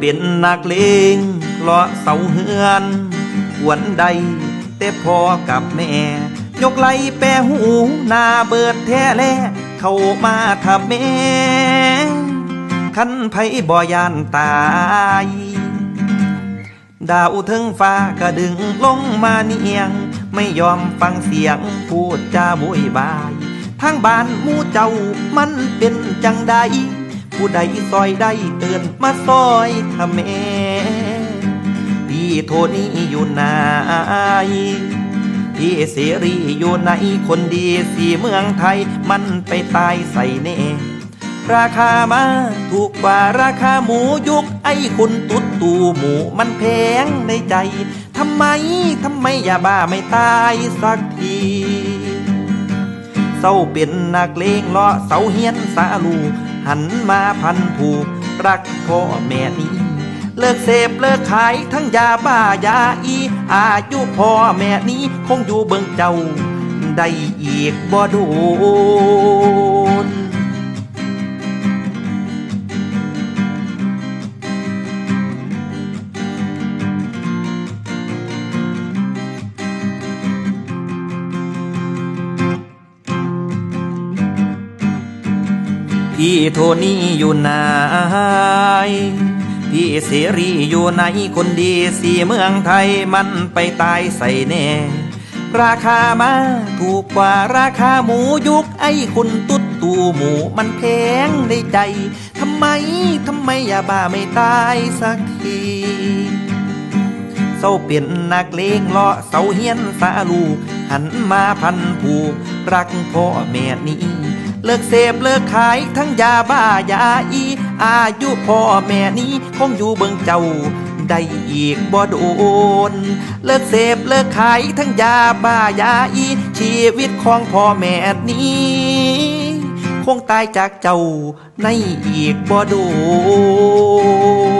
เป็นนักเลงเลาะเสาเฮือนหวนใดแต่พ่อกับแม่ ยกไหลแปรหูหน้าเบิดแท้แลเข้ามาทับแม่คันไผบ่ยานตายดาวถึงฟ้าก็ดึงลงมาเนียง ไม่ยอมฟังเสียงพูดจาบุยบาย ทางบ้านมู่เจ้ามันเป็นจังใด ผู้ใดซอยได้เตือนมาซอยทำแม่พี่โทนี่อยู่ไหนพี่เสรีอยู่ไหนคนดีสีเมืองไทยมันไปตายใส่เน่ราคามาถูกกว่าราคาหมูยุกไอ้คุณตุ๊ดตูหมูมันแพงในใจทำไมทำไมอย่าบ้าไม่ตายสักทีเศร้าเป็นนักเลงเลาะเสาเฮียนสาลู หันมาพันผูกรักพ่อแม่นี้ เลิกเสพเลิกขายทั้งยาบ้ายาอี อายุพ่อแม่นี้คงอยู่เบิ่งเจ้า ได้อีกบ่ดู พี่โทนี่อยู่ไหนพี่เสรีอยู่ไหนคนดีสีเมืองไทยมันไปตายใส่แน่ ราคามาถูกกว่าราคาหมูยุกไอ้คุณตุ๊ดตูหมูมันแพงในใจทำไมทำไมอย่าบ้าไม่ตายสักทีเศร้าเปลี่ยนนักเลงเลาะเสาเฮียนสาลูกหันมาพันผูก รักพ่อแม่นี้เลิกเสพเลิกขายทั้งยาบ้ายาอี อายุพ่อแม่นี้คงอยู่เบิ่งเจ้าได้อีกบ่โดน เลิกเสพเลิกขายทั้งยาบ้ายาอี ชีวิตของพ่อแม่นี้ คงตายจากเจ้าในอีกบ่โดน